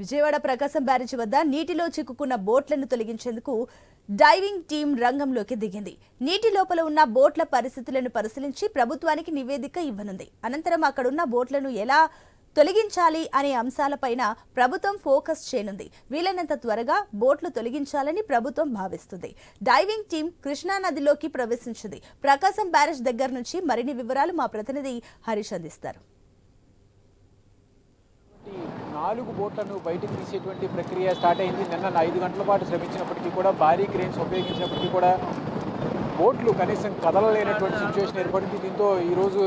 విజయవాడ ప్రకాశం barrage వద్ద నీటిలో చిక్కుకున్న బోట్లను తొలగించేందుకు డైవింగ్ టీం రంగంలోకి దిగింది. నీటి లోపల ఉన్న బోట్ల పరిస్థితులను పరిశీలించి ప్రభుత్వానికి నివేదిక ఇవ్వనుంది. అనంతరం అక్కడున్న బోట్లను ఎలా తొలగించాలి అనే అంశాలపైన ప్రభుత్వం ఫోకస్ చేయనుంది. వీలైనంత త్వరగా బోట్లు తొలగించాలని ప్రభుత్వం భావిస్తుంది. డైవింగ్ టీం కృష్ణా నదిలోకి ప్రవేశించింది. ప్రకాశం బ్యారేజ్ దగ్గర నుంచి మరిన్ని వివరాలు మా ప్రతినిధి హరీష్ అందిస్తారు. నాలుగు బోట్లను బయటకు తీసేటువంటి ప్రక్రియ స్టార్ట్ అయింది. నిన్న ఐదు గంటల పాటు శ్రమించినప్పటికీ కూడా భారీ క్రేన్స్ ఉపయోగించినప్పటికీ కూడా బోట్లు కనీసం కదలలేనటువంటి సిచ్యువేషన్ ఏర్పడింది. దీంతో ఈరోజు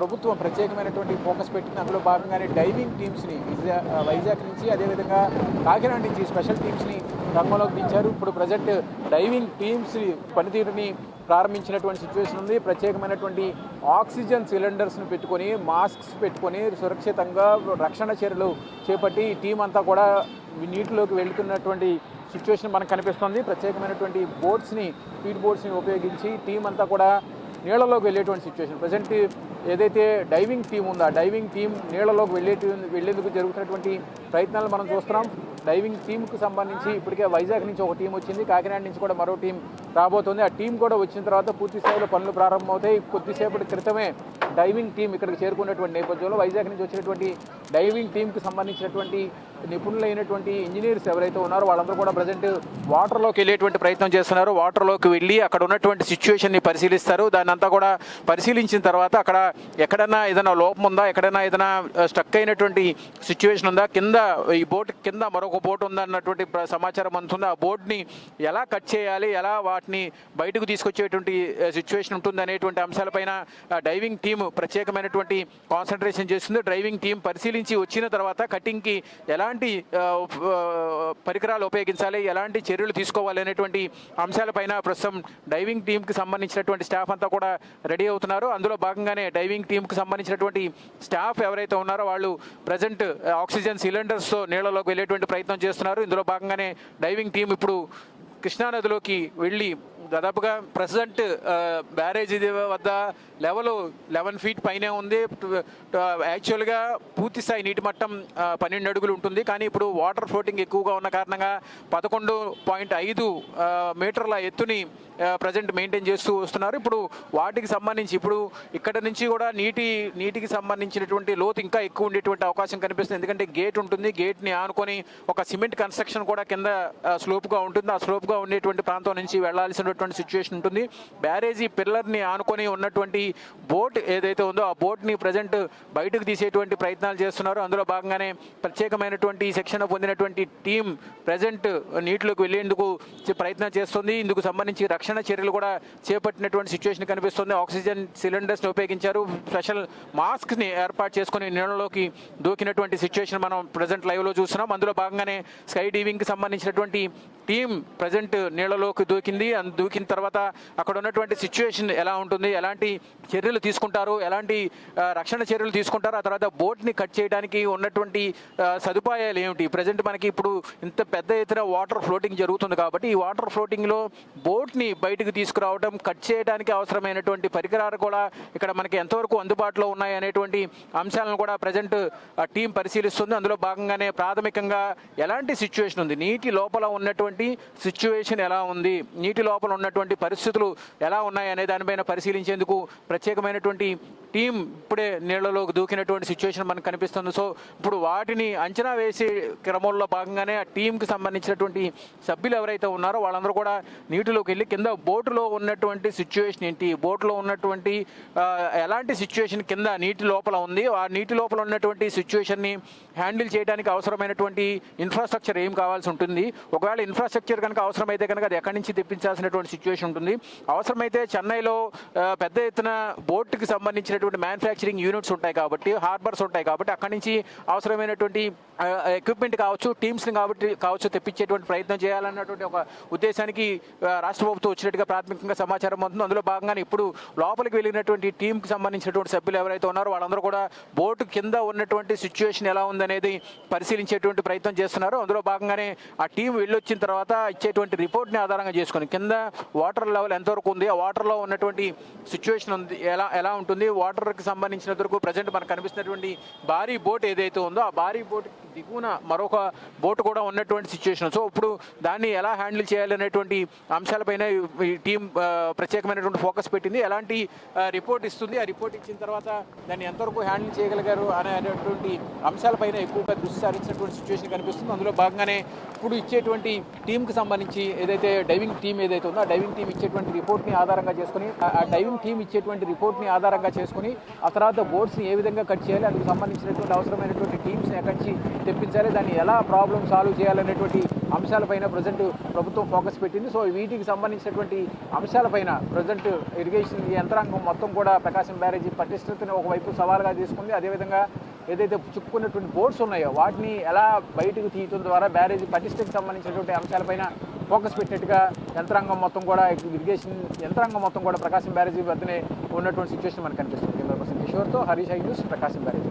ప్రభుత్వం ప్రత్యేకమైనటువంటి ఫోకస్ పెట్టింది. అందులో భాగంగానే డైవింగ్ టీమ్స్ని విజా వైజాగ్ నుంచి అదేవిధంగా కాకినాడ నుంచి స్పెషల్ టీమ్స్ని రంగంలోకి దించారు. ఇప్పుడు ప్రజెంట్ డైవింగ్ టీమ్స్ పనితీరుని ప్రారంభించినటువంటి సిచ్యువేషన్ ఉంది. ప్రత్యేకమైనటువంటి ఆక్సిజన్ సిలిండర్స్ను పెట్టుకొని మాస్క్స్ పెట్టుకొని సురక్షితంగా రక్షణ చర్యలు చేపట్టి టీం అంతా కూడా నీటిలోకి వెళ్తున్నటువంటి సిచ్యువేషన్ మనకు కనిపిస్తుంది. ప్రత్యేకమైనటువంటి బోట్స్ని స్పీడ్ బోట్స్ని ఉపయోగించి టీం అంతా కూడా నీళ్ళలోకి వెళ్ళేటువంటి సిచ్యువేషన్. ప్రజెంట్ ఏదైతే డైవింగ్ టీం ఉందో ఆ డైవింగ్ టీం నీళ్ళలోకి వెళ్ళే వెళ్ళేందుకు జరుగుతున్నటువంటి ప్రయత్నాలు మనం చూస్తున్నాం. డైవింగ్ టీంకు సంబంధించి ఇప్పటికే వైజాగ్ నుంచి ఒక టీం వచ్చింది. కాకినాడ నుంచి కూడా మరో టీం రాబోతుంది. ఆ టీం కూడా వచ్చిన తర్వాత పూర్తి స్థాయిలో పనులు ప్రారంభమవుతాయి. కొద్దిసేపటి క్రితమే డైవింగ్ టీం ఇక్కడికి చేరుకున్నటువంటి నేపథ్యంలో వైజాగ్ నుంచి వచ్చినటువంటి డైవింగ్ టీంకి సంబంధించినటువంటి నిపుణులైనటువంటి ఇంజనీర్స్ ఎవరైతే ఉన్నారో వాళ్ళందరూ కూడా ప్రజెంట్ వాటర్లోకి వెళ్ళేటువంటి ప్రయత్నం చేస్తున్నారు. వాటర్లోకి వెళ్ళి అక్కడ ఉన్నటువంటి సిచ్యువేషన్ని పరిశీలిస్తారు. దాన్ని అంతా కూడా పరిశీలించిన తర్వాత అక్కడ ఎక్కడైనా ఏదైనా లోపం ఉందా? ఎక్కడైనా ఏదైనా స్టక్ అయినటువంటి సిచ్యువేషన్ ఉందా? కింద ఈ బోట్ కింద మరొక బోట్ ఉందా అన్నటువంటి సమాచారం అందుతుంది? ఆ బోట్ని ఎలా కట్ చేయాలి? ఎలా వాటిని బయటకు తీసుకొచ్చేటువంటి సిచ్యువేషన్ ఉంటుంది అనేటువంటి అంశాలపైన డైవింగ్ టీం ప్రత్యేకమైనటువంటి కాన్సన్ట్రేషన్ చేస్తుంది. డ్రైవింగ్ టీం పరిశీలించి వచ్చిన తర్వాత కటింగ్కి ఎలాంటి పరికరాలు ఉపయోగించాలి? ఎలాంటి చర్యలు తీసుకోవాలి? అనేటువంటి అంశాలపైన ప్రస్తుతం డైవింగ్ టీంకి సంబంధించినటువంటి స్టాఫ్ అంతా కూడా రెడీ అవుతున్నారు. అందులో భాగంగానే డైవింగ్ టీంకి సంబంధించినటువంటి స్టాఫ్ ఎవరైతే ఉన్నారో వాళ్ళు ప్రజెంట్ ఆక్సిజన్ సిలిండర్స్తో నీళ్ళలోకి వెళ్ళేటువంటి ప్రయత్నం చేస్తున్నారు. ఇందులో భాగంగానే డైవింగ్ టీం ఇప్పుడు కృష్ణానదిలోకి వెళ్ళి దాదాపుగా ప్రజెంట్ బ్యారేజ్ ఇది వద్ద లెవెల్ లెవెన్ ఫీట్ పైనే ఉంది. యాక్చువల్గా పూర్తి స్థాయి నీటి మట్టం పన్నెండు అడుగులు ఉంటుంది. కానీ ఇప్పుడు వాటర్ ఫ్లోటింగ్ ఎక్కువగా ఉన్న కారణంగా పదకొండు పాయింట్ ఐదు మీటర్ల ఎత్తుని ప్రజెంట్ మెయింటైన్ చేస్తూ వస్తున్నారు. ఇప్పుడు వాటికి సంబంధించి ఇప్పుడు ఇక్కడ నుంచి కూడా నీటి నీటికి సంబంధించినటువంటి లోతు ఇంకా ఎక్కువ ఉండేటువంటి అవకాశం కనిపిస్తుంది. ఎందుకంటే గేట్ ఉంటుంది. గేట్ని ఆనుకొని ఒక సిమెంట్ కన్స్ట్రక్షన్ కూడా కింద స్లోప్గా ఉంటుంది. ఆ స్లోప్గా ఉండేటువంటి ప్రాంతం నుంచి వెళ్ళాల్సినటువంటి సిచ్యువేషన్ ఉంటుంది. బ్యారేజీ పిల్లర్ని ఆనుకొని ఉన్నటువంటి బోట్ ఏదైతే ఉందో ఆ బోట్ని ప్రజెంట్ బయటకు తీసేటువంటి ప్రయత్నాలు చేస్తున్నారు. అందులో భాగంగానే ప్రత్యేకమైనటువంటి శిక్షణ పొందినటువంటి టీం ప్రజెంట్ నీటిలోకి వెళ్ళేందుకు ప్రయత్నం చేస్తుంది. ఇందుకు సంబంధించి రక్షణ చర్యలు కూడా చేపట్టినటువంటి సిచ్యువేషన్ కనిపిస్తుంది. ఆక్సిజన్ సిలిండర్స్ని ఉపయోగించారు. స్పెషల్ మాస్క్ని ఏర్పాటు చేసుకుని నీళ్ళలోకి దూకినటువంటి సిచ్యువేషన్ మనం ప్రజెంట్ లైవ్లో చూస్తున్నాం. అందులో భాగంగానే స్కై డీవింగ్కి సంబంధించినటువంటి టీం ప్రజెంట్ నీళ్ళలోకి దూకింది. అందు- తర్వాత అక్కడ ఉన్నటువంటి సిచ్యువేషన్ ఎలా ఉంటుంది? ఎలాంటి చర్యలు తీసుకుంటారు? ఎలాంటి రక్షణ చర్యలు తీసుకుంటారు? ఆ తర్వాత బోట్ని కట్ చేయడానికి ఉన్నటువంటి సదుపాయాలు ఏమిటి? ప్రజెంట్ మనకి ఇప్పుడు ఇంత పెద్ద ఎత్తున వాటర్ ఫ్లోటింగ్ జరుగుతుంది కాబట్టి ఈ వాటర్ ఫ్లోటింగ్లో బోట్ని బయటకు తీసుకురావడం కట్ చేయడానికి అవసరమైనటువంటి పరికరాలు కూడా ఇక్కడ మనకి ఎంతవరకు అందుబాటులో ఉన్నాయి అనేటువంటి అంశాలను కూడా ప్రజెంట్ టీం పరిశీలిస్తుంది. అందులో భాగంగానే ప్రాథమికంగా ఎలాంటి సిచ్యువేషన్ ఉంది? నీటి లోపల ఉన్నటువంటి సిచ్యువేషన్ ఎలా ఉంది? నీటి లోపల ఉన్నటువంటి పరిస్థితులు ఎలా ఉన్నాయి అనే దానిపైన పరిశీలించేందుకు ప్రత్యేకమైనటువంటి టీం ఇప్పుడే నీళ్ళలోకి దూకినటువంటి సిచ్యువేషన్ మనకు కనిపిస్తుంది. సో ఇప్పుడు వాటిని అంచనా వేసే క్రమంలో భాగంగానే ఆ టీంకి సంబంధించినటువంటి సభ్యులు ఎవరైతే ఉన్నారో వాళ్ళందరూ కూడా నీటిలోకి వెళ్ళి కింద బోటులో ఉన్నటువంటి సిచ్యువేషన్ ఏంటి? బోట్లో ఉన్నటువంటి ఎలాంటి సిచ్యువేషన్ కింద నీటి లోపల ఉంది? ఆ నీటి లోపల ఉన్నటువంటి సిచ్యువేషన్ని హ్యాండిల్ చేయడానికి అవసరమైనటువంటి ఇన్ఫ్రాస్ట్రక్చర్ ఏం కావాల్సి ఉంటుంది? ఒకవేళ ఇన్ఫ్రాస్ట్రక్చర్ కనుక అవసరమైతే కనుక అది ఎక్కడి నుంచి తెప్పించాల్సినటువంటి సిచ్యువేషన్ ఉంటుంది. అవసరమైతే చెన్నైలో పెద్ద ఎత్తున బోట్కి అవసరమైనటువంటి మ్యానుఫ్యాక్చరింగ్ యూనిట్స్ ఉంటాయి కాబట్టి హార్బర్స్ ఉంటాయి కాబట్టి అక్కడి నుంచి అవసరమైనటువంటి ఎక్విప్మెంట్ కావచ్చు టీమ్స్ని కాబట్టి కావచ్చు తెప్పించేటువంటి ప్రయత్నం చేయాలన్నటువంటి ఒక ఉద్దేశానికి రాష్ట్ర ప్రభుత్వం వచ్చినట్టుగా ప్రాథమికంగా సమాచారం అవుతుంది అందులో భాగంగానే ఇప్పుడు లోపలికి వెళ్ళినటువంటి టీంకి సంబంధించినటువంటి సభ్యులు ఎవరైతే ఉన్నారో వాళ్ళందరూ కూడా బోటు కింద ఉన్నటువంటి సిచ్యువేషన్ ఎలా ఉందనేది పరిశీలించేటువంటి ప్రయత్నం చేస్తున్నారు. అందులో భాగంగానే ఆ టీం వెళ్ళొచ్చిన తర్వాత ఇచ్చేటువంటి రిపోర్ట్ని ఆధారంగా చేసుకుని కింద వాటర్ లెవెల్ ఎంతవరకు ఉంది ఆ వాటర్లో ఉన్నటువంటి సిచ్యువేషన్ ఉంది ఎలా ఎలా ఉంటుంది వాటర్కి సంబంధించిన వరకు ప్రజెంట్ మనకు కనిపిస్తున్నటువంటి భారీ బోట్ ఏదైతే ఉందో ఆ భారీ బోట్ దిగువన మరొక బోట్ కూడా ఉన్నటువంటి సిచ్యువేషన్ సో ఇప్పుడు దాన్ని ఎలా హ్యాండిల్ చేయాలనేటువంటి అంశాలపైన ఈ టీం ప్రత్యేకమైనటువంటి ఫోకస్ పెట్టింది. ఎలాంటి రిపోర్ట్ ఇస్తుంది? ఆ రిపోర్ట్ ఇచ్చిన తర్వాత దాన్ని ఎంతవరకు హ్యాండిల్ చేయగలిగారు అనేటువంటి అంశాలపైన ఎక్కువగా దృష్టి సారించినటువంటి సిచ్యువేషన్ కనిపిస్తుంది. అందులో భాగంగానే ఇప్పుడు ఇచ్చేటువంటి టీంకి సంబంధించి ఏదైతే డైవింగ్ టీం ఏదైతే ఉందో ఆ డైవింగ్ టీం ఇచ్చేటువంటి రిపోర్ట్ని ఆధారంగా చేసుకుని ఆ- ఆ డైవింగ్ టీం ఇచ్చేటువంటి రిపోర్ట్ని ఆధారంగా చేసుకుని ఆ తర్వాత బోర్డ్స్ని ఏ విధంగా కట్ చేయాలి అందుకు సంబంధించినటువంటి అవసరమైనటువంటి టీమ్స్ని ఎక్కడి తెప్పించాలి దాన్ని ఎలా ప్రాబ్లమ్ సాల్వ్ చేయాలనేటువంటి అంశాలపైన ప్రజెంట్ ప్రభుత్వం ఫోకస్ పెట్టింది. సో వీటికి సంబంధించినటువంటి అంశాలపైన ప్రజెంట్ ఇరిగేషన్ యంత్రాంగం మొత్తం కూడా ప్రకాశం బ్యారేజీ పటిష్టతను ఒకవైపు సవాల్గా తీసుకుంది. అదేవిధంగా ఏదైతే చిక్కుకున్నటువంటి బోర్డ్స్ ఉన్నాయో వాటిని ఎలా బయటకు తీయటం ద్వారా బ్యారేజీ పటిష్టకి సంబంధించినటువంటి అంశాలపైన ఫోకస్ పెట్టినట్టుగా యంత్రాంగం మొత్తం కూడా ఇరిగేషన్ యంత్రాంగం మొత్తం కూడా ప్రకాశం బ్యారేజీ వద్దనే ఉన్నటువంటి సిచ్యువేషన్ మనకు కనిపిస్తుంది. Camera person కిషోర్తో Harish I news Prakasam barrage.